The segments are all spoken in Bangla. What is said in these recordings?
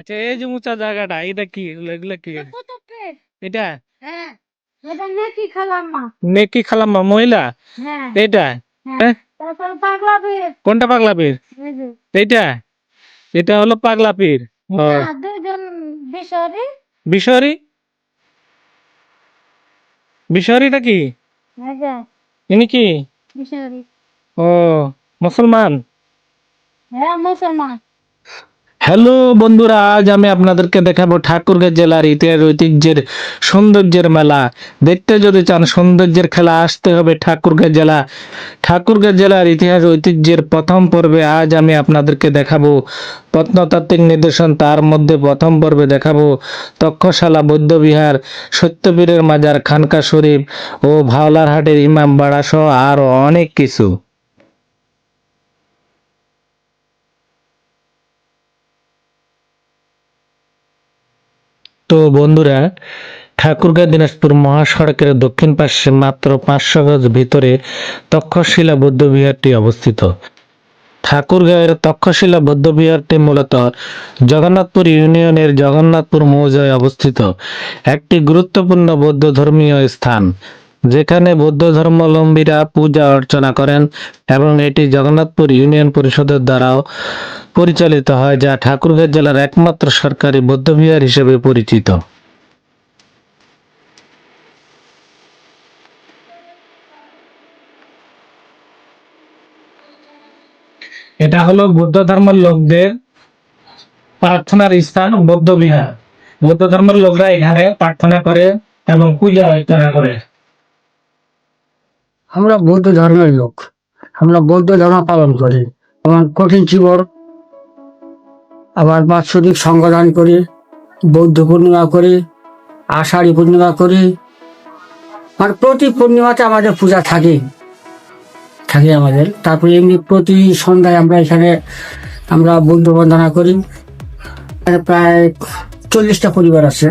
আচ্ছা এই যে উঁচা জায়গাটা এটা কি? এগুলো কি? এটা হ্যাঁ নেকি খালাম্মা। নেকি খালাম্মা মহিলা? হ্যাঁ। এটা হ্যাঁ পীর। কোনটা পাগলা পীর? এইটা? এটা হলো পাগলা পীর। কি? ইনি কি? ও মুসলমান? হ্যাঁ মুসলমান। হ্যালো বন্ধুরা, আজ আমি আপনাদেরকে দেখাবো ঠাকুরগাঁ জেলার ইতিহাস, ঐতিহ্যের সৌন্দর্যের মেলা। দেখতে যদি চান সৌন্দর্যের খেলা, আসতে হবে ঠাকুরগাঁ জেলা। ঠাকুরগাঁ জেলার ইতিহাস, ঐতিহ্যের প্রথম পর্বে আজ আমি আপনাদেরকে দেখাবো। প্রত্নতাত্ত্বিক নিদর্শন, তার মধ্যে প্রথম পর্বে দেখাবো। তক্ষশালা, বৌদ্ধবিহার, সত্যপীরের মাজার, খানকা শরীফ ও ভাওলার হাটের ইমাম বাড়া সহ আরও অনেক কিছু। তো বন্ধুরা, ঠাকুরগাঁ দিনাজপুর মহাসড়কের দক্ষিণ পাশে মাত্র পাঁচশো গজ ভিতরে তক্ষশিলা বৌদ্ধবিহারটি অবস্থিত। ঠাকুরগাঁয়ের তক্ষশিলা বৌদ্ধবিহারটি মূলত জগন্নাথপুর ইউনিয়নের জগন্নাথপুর মৌজায় অবস্থিত। একটি গুরুত্বপূর্ণ বৌদ্ধ ধর্মীয় স্থান। যেখানে বৌদ্ধ ধর্মাবলম্বীরা পূজা অর্চনা করেন এবং এটি জগন্নাথপুর ইউনিয়ন পরিষদের দ্বারাও পরিচালিত হয়, যা ঠাকুরগাঁ জেলার একমাত্র সরকারি বৌদ্ধবিহার হিসেবে পরিচিত। এটা হলো বৌদ্ধ ধর্মের লোকদের প্রার্থনার স্থান, বৌদ্ধ বিহার। বৌদ্ধ ধর্মের লোকরা এখানে প্রার্থনা করে এবং পূজা অর্চনা করে। আমরা বৌদ্ধ ধর্মের লোক। আমরা বৌদ্ধ ধর্ম পালন করি আমার কঠিন জীবন আবার বাৎসরিক সংগঠন করি, বৌদ্ধ পূর্ণিমা করি, আষাঢ়ী পূর্ণিমা করি। আর প্রতি পূর্ণিমাতে আমাদের পূজা থাকে থাকে আমাদের। তারপরে এমনি প্রতি সন্ধ্যায় আমরা এখানে আমরা বৌদ্ধ বন্দনা করি। প্রায় চল্লিশটা পরিবার আছে।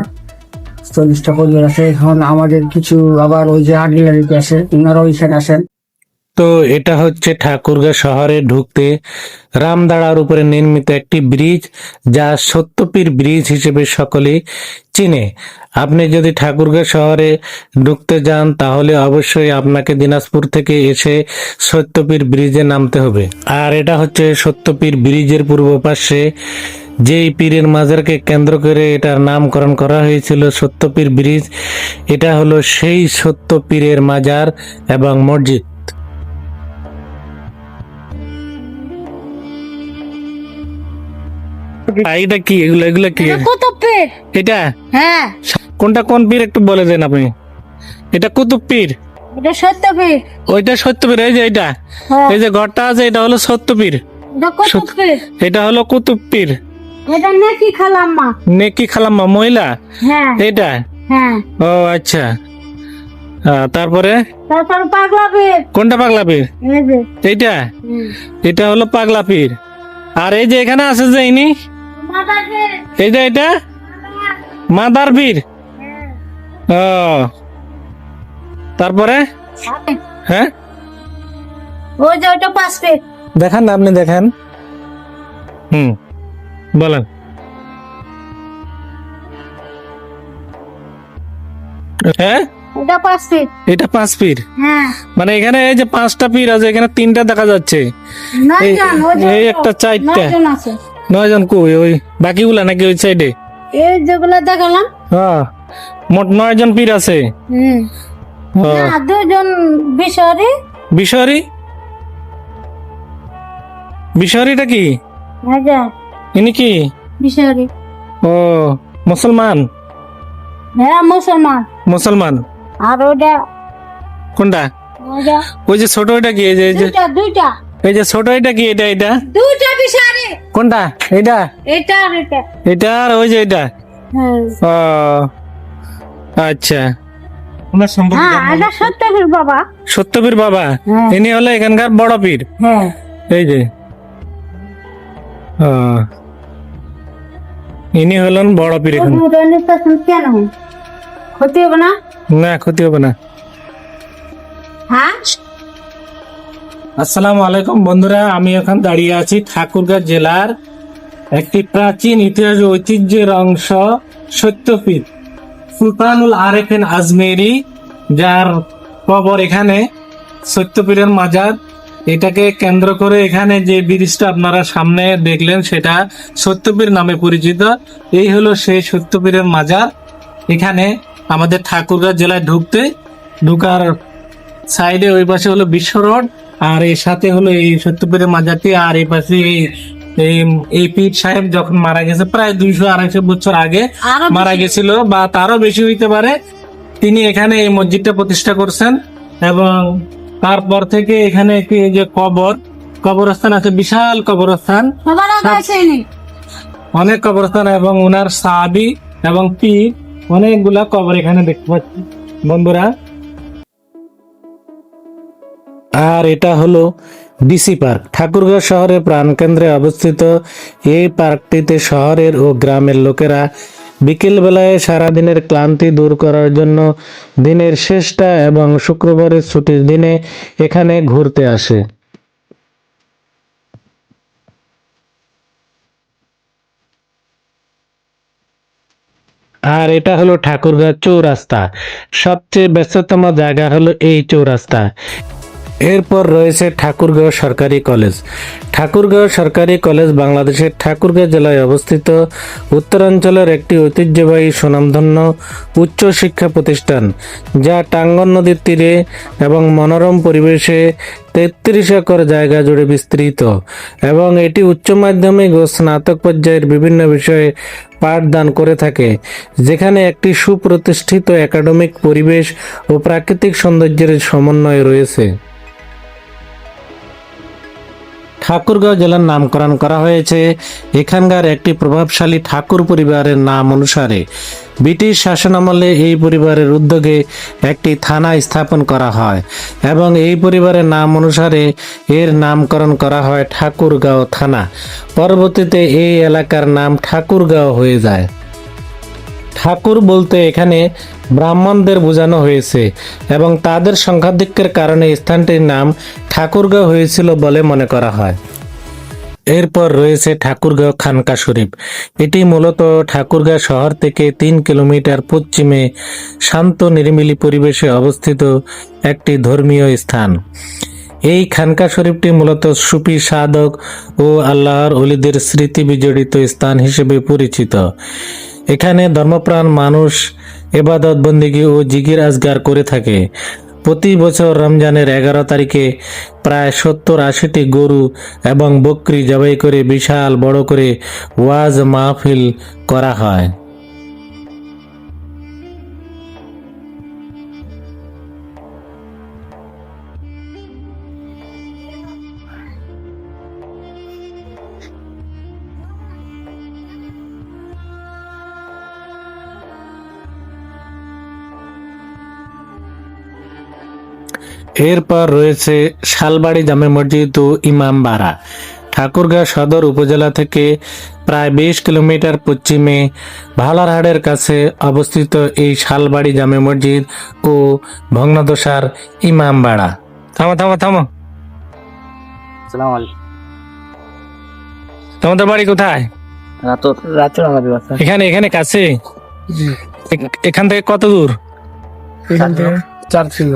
চল্লিশটা পরিবার আছে। এখন আমাদের কিছু আবার ওই যে আর্ট গ্যালারিতে আছে ওনারাও এখানে আসেন। তো এটা হচ্ছে ঠাকুরগাঁ শহরে ঢুকতে রামদাড়ার উপরে নির্মিত একটি ব্রিজ, যা সত্যপীর ব্রিজ হিসেবে সকলে চিনে। আপনি যদি ঠাকুরগাঁ শহরে ঢুকতে যান, তাহলে অবশ্যই আপনাকে দিনাজপুর থেকে এসে সত্যপীর ব্রিজে নামতে হবে। আর এটা হচ্ছে সত্যপীর ব্রিজের পূর্ব পাশে যেই পীরের মাজারকে কেন্দ্র করে এটার নামকরণ করা হয়েছিল সত্যপীর ব্রিজ এটা হলো সেই সত্য পীরের মাজার এবং মসজিদ। এটা কি? এগুলো এগুলো কি? এটা কুতুবপীর এটা? হ্যাঁ। কোনটা কোন পীর একটু বলে দেন আপনি। এটা কুতুব পীর। এটা সত্যপীর। ওইটা সত্য পীর এই যে এটা। হ্যাঁ। এই যে ঘরটা আছে এটা হলো সত্য পীর। এটা কুতুবপীর এটা হলো কুতুব পীর। এটা নেকি খালাম্মা। নেকি খালাম্মা মহিলা? হ্যাঁ। এটা? হ্যাঁ। ও আচ্ছা। তারপরে? তারপর পাগলা পীর। কোনটা পাগলা পীর? এইটা? এটা হলো পাগলা পীর। আর এই যে এখানে আছে যে ইনি? এইটা এটা মাদার পীর। ও। তারপরে? হ্যাঁ? ওই যে ওইটা পাঁচ দেখান না আপনি দেখেন। হুম। বলেন। হ্যাঁ? পাঁচ এটা হ্যাঁ। মানে এখানে এই যে পাঁচটা পীর আছে এখানে তিনটা দেখা যাচ্ছে। এই- একটা চারটা। নয় জন কই? ওই বাকিগুলা নাকি ওই সাইডে এই যেগুলো দেখালাম। হ্যাঁ। মোট নয় জন পীর আছে? দুজন বিশরি। কি? হাজার ইনি কি? বিশরি। ও মুসলমান? হ্যাঁ মুসলমান। মুসলমান? আর ওটা কোনটা? ওই যে ছোট এটা কি? এই যে দুইটা এই যে ছোট এটা কি? এটা এটা? দুইটা বিশরি। কোনটা? এটা এটা আর এটা। এটা আর ওই যে এটা? হ্যাঁ। ও আচ্ছা। হ্যাঁ সত্যবীর বাবা। সত্যপীর বাবা? হ্যাঁ। ইনি হলো এখানকার বড় পীর। হ্যাঁ। এই যে। ও। ইনি হলেন বড় পীর এখানে। ক্ষতি হবে না? না ক্ষতি হবে না। হ্যাঁ? আসসালামু আলাইকুম বন্ধুরা আমি এখন দাঁড়িয়ে আছি ঠাকুরগাঁ জেলার একটি প্রাচীন ইতিহাস ঐতিহ্যের অংশ সত্যপীঠ সুলতানুল আরেফিন আজমেরি যার কবর এখানে সত্যপীরের মাজার এটাকে কেন্দ্র করে এখানে যে ব্রিজটা আপনারা সামনে দেখলেন সেটা সত্যপীর নামে পরিচিত। এই হলো সেই সত্যপীরের মাজার। এখানে আমাদের ঠাকুরগাঁ জেলায় ঢুকতে ঢুকার সাইডে ওই পাশে হলো বিশ্ব রোড আর এর সাথে হলো এই সত্যপীরের মাজারটি আর এই পাশে এই- পীর সাহেব যখন মারা গেছে প্রায় দুইশো আড়াইশো বছর আগে মারা গেছিল বা তারও বেশি হইতে পারে। তিনি এখানে এই মসজিদটা প্রতিষ্ঠা করছেন এবং তারপর থেকে এখানে একটি যে কবর কবরস্থান আছে বিশাল কবরস্থান। অনেক কবরস্থান এবং উনার সাহাবি এবং পীর অনেকগুলা কবর এখানে দেখতে পাচ্ছি। বন্ধুরা। আর এটা হলো ডিসি পার্ক। ঠাকুরগাঁও শহরের প্রাণকেন্দ্রে অবস্থিত এই পার্কটিতে শহরের ও গ্রামের লোকেরা বিকেলবেলায় সারাদিনের ক্লান্তি দূর করার জন্য দিনের শেষটা এবং শুক্রবারের ছুটির দিনে এখানে ঘুরতে আসে। আর এটা হলো ঠাকুরগাঁ চৌরাস্তা। সবচেয়ে ব্যস্ততম জায়গা হলো এই চৌরাস্তা। এরপর রয়েছে ঠাকুরগাঁও সরকারি কলেজ। ঠাকুরগাঁও সরকারি কলেজ বাংলাদেশের ঠাকুরগাঁও জেলায় অবস্থিত। উত্তরাঞ্চলের একটি ঐতিহ্যবাহী সুনামধন্য উচ্চ শিক্ষা প্রতিষ্ঠান, যা টাঙ্গন নদীর তীরে এবং মনোরম পরিবেশে তেত্রিশ একর জায়গা জুড়ে বিস্তৃত এবং এটি উচ্চ মাধ্যমিক ও স্নাতক পর্যায়ের বিভিন্ন বিষয়ে পাঠদান করে থাকে, যেখানে একটি সুপ্রতিষ্ঠিত একাডেমিক পরিবেশ ও প্রাকৃতিক সৌন্দর্যের সমন্বয় রয়েছে। ঠাকুরগাঁও জেলার নামকরণ করা হয়েছে। এখানকার একটি প্রভাবশালী ঠাকুর পরিবারের নাম অনুসারে ব্রিটিশ শাসনামলে এই পরিবারের উদ্যোগে একটি থানা স্থাপন করা হয় এবং এই পরিবারের নাম অনুসারে এর নামকরণ করা হয় ঠাকুরগাঁও থানা। পরবর্তীতে এই এলাকার নাম ঠাকুরগাঁও হয়ে যায়। ঠাকুর বলতে এখানে ব্রাহ্মণদের বোঝানো হয়েছে এবং তাদের সংখ্যাধিক্যের কারণে স্থানটির নাম ঠাকুরগাঁও হয়েছিল বলে মনে করা হয়। এরপর রয়েছে ঠাকুরগাঁও খানকা শরীফ। এটি মূলত ঠাকুরগাঁও শহর থেকে তিন কিলোমিটার পশ্চিমে শান্ত নিরিমিলি পরিবেশে অবস্থিত একটি ধর্মীয় স্থান। এই খানকা শরীফটি মূলত সুফি, সাধক ও আল্লাহর অলিদের স্মৃতি বিজড়িত স্থান হিসেবে পরিচিত। এখানে ধর্মপ্রাণ মানুষ, এবাদত, বন্দিগি ও জিগির আজগার করে থাকে। প্রতি বছর রমজানের এগারো তারিখে প্রায় সত্তর আশিটি গরু এবং বকরি জবাই করে বিশাল বড় করে ওয়াজ মাহফিল করা হয়। এরপর রয়েছে শালবাড়ি জামে মসজিদ ও ইমামবাড়া ঠাকুরগাঁও সদর উপজেলা থেকে প্রায় বিশ কিলোমিটার পশ্চিমে ভালারহাটের কাছে অবস্থিত এই শালবাড়ি জামে মসজিদ ও ভগ্নদশার ইমামবাড়া থামো থামো থামো। তোমাদের বাড়ি কোথায়? এখানে এখানে কাছে? এখান থেকে কত দূর? এখান থেকে চার ছিল।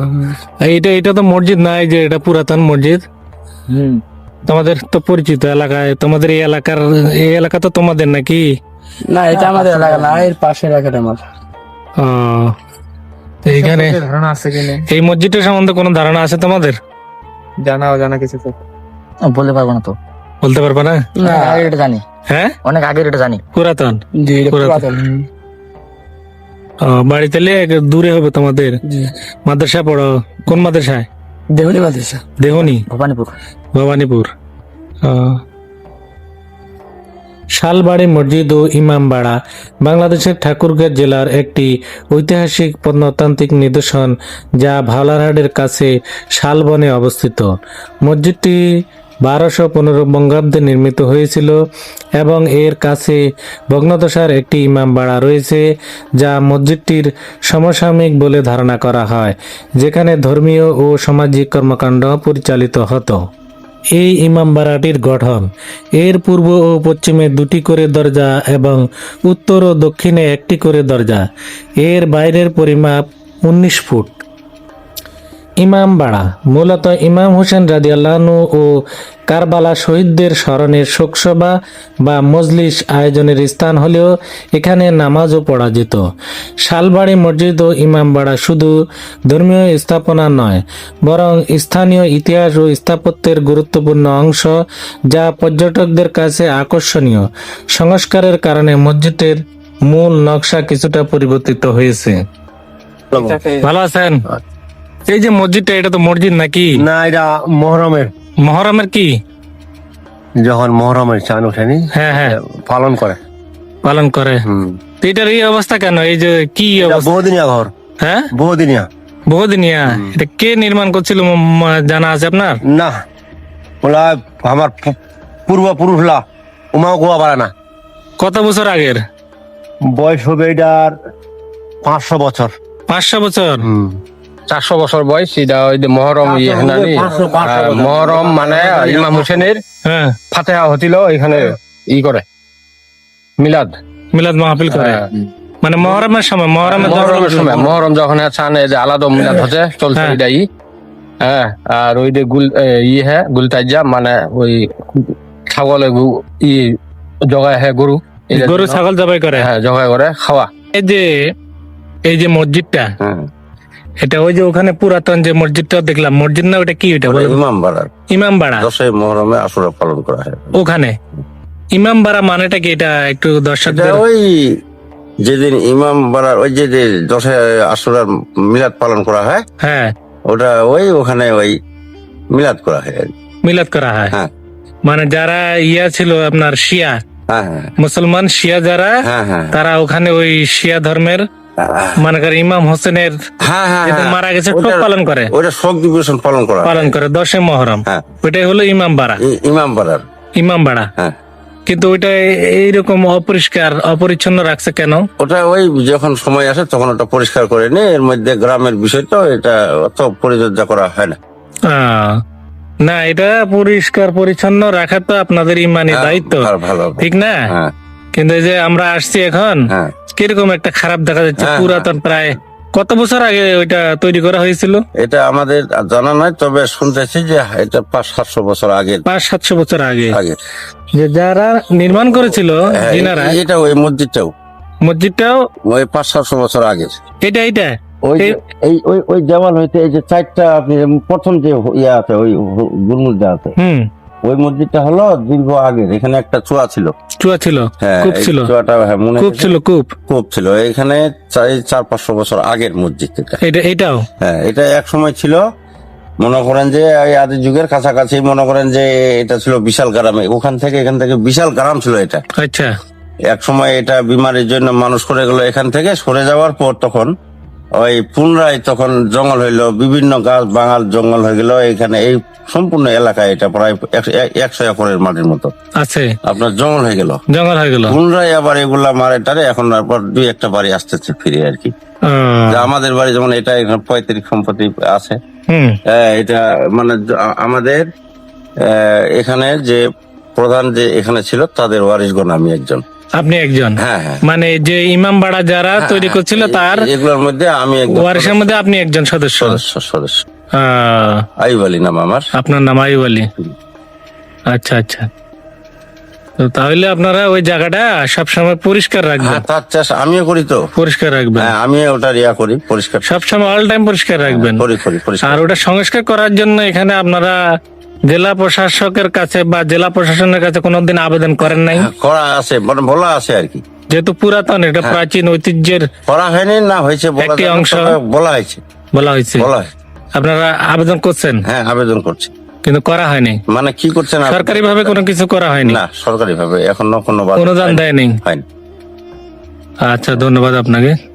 এইটা এটা তো মসজিদ না এই যে এটা পুরাতন মসজিদ। হুম। তোমাদের তো পরিচিত এলাকায় তোমাদের এই এলাকার এই এলাকা তো তোমাদের নাকি? না এটা আমাদের এলাকা না এর পাশের এলাকাটা আমার। এইখানে ধারণা আছে কিনা এই মসজিদটার সম্বন্ধে কোনো ধারণা আছে তোমাদের? জানা জানা কিছু তো। বলতে পারব না তো। বলতে পারবে না? না অনেক আগে এটা জানি। হ্যাঁ? অনেক আগে এটা জানি। পুরাতন। জি পুরাতন। বাড়িতে লে দূরে হবে তোমাদের মাদ্রাসা পড়ো। কোন মাদ্রাসায়? দেহলি মাদ্রাসা। দেহনি? ভবানীপুর। ভবানীপুর। শালবাড়ি মসজিদ ও ইমামবাড়া বাংলাদেশের ঠাকুরগাঁও জেলার একটি ঐতিহাসিক প্রত্নতান্ত্রিক নিদর্শন যা ভাওলারহাটের কাছে শালবনে অবস্থিত। মসজিদটি বারোশো পনেরো বঙ্গাব্দে নির্মিত হয়েছিল এবং এর কাছে ভগ্নদশার একটি ইমামবাড়া রয়েছে, যা মসজিদটির সমসাময়িক বলে ধারণা করা হয়, যেখানে ধর্মীয় ও সামাজিক কর্মকাণ্ড পরিচালিত হতো। এই ইমামবাড়াটির গঠন এর পূর্ব ও পশ্চিমে দুটি করে দরজা এবং উত্তর ও দক্ষিণে একটি করে দরজা। এর বাইরের পরিমাপ উনিশ ফুট। ইমামবাড়া মূলত ইমাম হোসেন রাদিয়াল্লাহু ও কারবালা শহীদদের স্মরণের শোকসভা বা মজলিস আয়োজনের স্থান হলেও এখানে নামাজও পড়া যেত। শালবাড়ি মসজিদ ও ইমামবাড়া শুধু ধর্মীয় স্থাপনা নয় বরং স্থানীয় ইতিহাস ও স্থাপত্যের গুরুত্বপূর্ণ অংশ যা পর্যটকদের কাছে আকর্ষণীয়। সংস্কারের কারণে মসজিদের মূল নকশা কিছুটা পরিবর্তিত হয়েছে। ভালো আছেন? এই যে মসজিদটা এটা তো মসজিদ নাকি? না এটা মহরমের। মহরমের কি? যখন মহরমের চান ওঠেনি হ্যাঁ হ্যাঁ। পালন করে। পালন করে। হুম। তো এটার এই অবস্থা কেন? এই যে কি বহুদিনিয়া ঘর। হ্যাঁ? বহুদিনিয়া। বহুদিনিয়া? এটা কে নির্মাণ করছিল জানা আছে আপনার? না। ওলা আমার পূর্বপুরুষলা উমাও গোয়া পারে না। কত বছর আগের? বয়স হবে এটার পাঁচশো বছর। পাঁচশো বছর? হুম। চারশো বছর বয়স এটা ওই যে মহরম ইয়ে আহ, বছর। মহরম মানে ইমাম হোসেনের হ্যাঁ। ফাতেহা হতিল এখানে ই করে। মিলাদ। মিলাদ মাহফিল করে। হ্যাঁ। মানে মহরমের সময় মহরমের মহরমের সময় মহরম যখন চান যে আলাদা মিলাদ হচ্ছে চলছে হ্যাঁ। এটাই। হ্যাঁ আর ওই যে গুল এ, ই হ্যাঁ গুলতাইজা মানে ওই ছাগলে ই জগায় হ্যাঁ গরু। গরু ছাগল জবাই করে। হ্যাঁ করে খাওয়া। এই যে এই যে মসজিদটা হ্যাঁ। এটা ওই যে ওখানে পুরাতন যে মসজিদটা দেখলাম মসজিদ না ওটা কি ওটা ইমাম বাড়ার ইমামবাড়া দশই মহরমে আসুরা পালন করা হয়। ওখানে? ইমামবাড়া মানেটা কি? এটা একটু এটা দর্শকদের ওই যেদিন ইমাম বাড়ার ওই যে দশই আসুরার মিলাদ পালন করা হয় হ্যাঁ। ওটা ওই ওখানে ওই মিলাদ করা হয় মিলাদ করা হয়? হ্যাঁ। মানে যারা ইয়া ছিল আপনার শিয়া হ্যাঁ হ্যাঁ। মুসলমান শিয়া যারা হ্যাঁ। তারা ওখানে ওই শিয়া ধর্মের মানে করে ইমাম হোসেনের হ্যাঁ হ্যাঁ হ্যাঁ। মারা গেছে শোক পালন করে। ওটা শোক দিবসন পালন করা। পালন করে দশে মহরম। ওইটাই হলো ইমাম বাড়া। ইমাম বাড়ার। ইমাম বাড়া। কিন্তু ওইটা এইরকম অপরিষ্কার অপরিচ্ছন্ন রাখছে কেন? ওটা ওই যখন সময় আসে তখন ওটা পরিষ্কার করে নি এর মধ্যে গ্রামের বিষয় তো এটা অত পরিচর্যা করা হয় না। না এটা পরিষ্কার পরিচ্ছন্ন রাখা তো আপনাদের ইমানি দায়িত্ব। ঠিক না? হ্যাঁ। কিন্তু এই যে আমরা আসছি এখন হ্যাঁ। কীরকম একটা খারাপ দেখা যাচ্ছে হ্যাঁ, পুরাতন প্রায় কত বছর আগে ওইটা তৈরি করা হয়েছিল? এটা আমাদের জানা নয় তবে শুনতেছি যে এটা পাঁচ সাতশো বছর আগে পাঁচ সাতশো বছর আগে। আগে। যে যারা নির্মাণ করেছিল হ্যাঁ, এটা ওই মসজিদটাও। মসজিদটাও ওই পাঁচ সাতশো বছর আগে এটা এটা ওই এই- ওই ওই দেওয়াল হইতে এই যে চারটা আপনি প্রথম যে ইয়ে আছে ওই গুলমুল আছে হুম। ওই মসজিদটা হলো দীর্ঘ আগের এখানে একটা চুয়া ছিল। চুয়া ছিল? হ্যাঁ কূপ ছিল? চুয়াটা হ্যাঁ মনে কূপ ছিল কূপ? কূপ ছিল এখানে চার পাঁচশো বছর আগের মসজিদ এটা এটা এটাও? হ্যাঁ এটা এক সময় ছিল। মনে করেন যে আদি যুগের কাছাকাছি মনে করেন যে এটা ছিল বিশাল গ্রামে। ওখান থেকে এখান থেকে বিশাল গ্রাম ছিল এটা। আচ্ছা। এক সময় এটা বিমারির জন্য মানুষ করে গেল এখান থেকে সরে যাওয়ার পর তখন ওই পুনরায় তখন জঙ্গল হইল বিভিন্ন গাছ বাঙাল জঙ্গল হয়ে গেল এখানে এই সম্পূর্ণ এলাকা এটা প্রায় একশো- একরের মাটির মতো। আছে। আপনার জঙ্গল হয়ে গেল। জঙ্গল হয়ে গেল। পুনরায় আবার এগুলা মারে টারে এখন আবার দুই একটা বাড়ি আসতেছে ফিরে আর কি। আমাদের বাড়ি যেমন এটা এখানে পঁয়ত্রিশ সম্পত্তি আছে। এটা মানে আমাদের আহ, এখানে যে প্রধান যে এখানে ছিল তাদের ওয়ারিশগণ আমি একজন। আপনি একজন। হ্যাঁ হ্যাঁ। মানে যে ইমাম বাড়া যারা তৈরি করছিল তার এগুলোর মধ্যে আমি ওয়ারিসের মধ্যে আপনি একজন সদস্য। সদস্য সদস্য। আইব আলী নাম আমার। আপনার নাম আইব আলী? আচ্ছা আচ্ছা। তো তাহলে আপনারা ওই জায়গাটা সবসময় পরিষ্কার রাখবেন। হ্যাঁ তার চাষ আমিও করি তো। পরিষ্কার রাখবেন। হ্যাঁ আমি ওটা ইয়া করি পরিষ্কার। সবসময় অল টাইম পরিষ্কার রাখবেন। করি করি আর ওটা সংস্কার করার জন্য এখানে আপনারা জেলা প্রশাসকের কাছে বা জেলা প্রশাসনের কাছে কোনোদিন আবেদন করেন নাই? হ্যাঁ, করা আছে মানে বলা আছে আর কি। যেহেতু পুরাতন এটা প্রাচীন ঐতিহ্যের করা হয়নি না হয়েছে একটি অংশ। বলা হয়েছে। বলা হয়েছে। বলা। আপনারা আবেদন করছেন? হ্যাঁ আবেদন করছে। কিন্তু করা হয়নি। মানে কি করছেন সরকারি ভাবে কোনো কিছু করা হয়নি? না সরকারি ভাবে এখনও কোনো অনুদান দেয়নি? হয়নি। আচ্ছা ধন্যবাদ আপনাকে।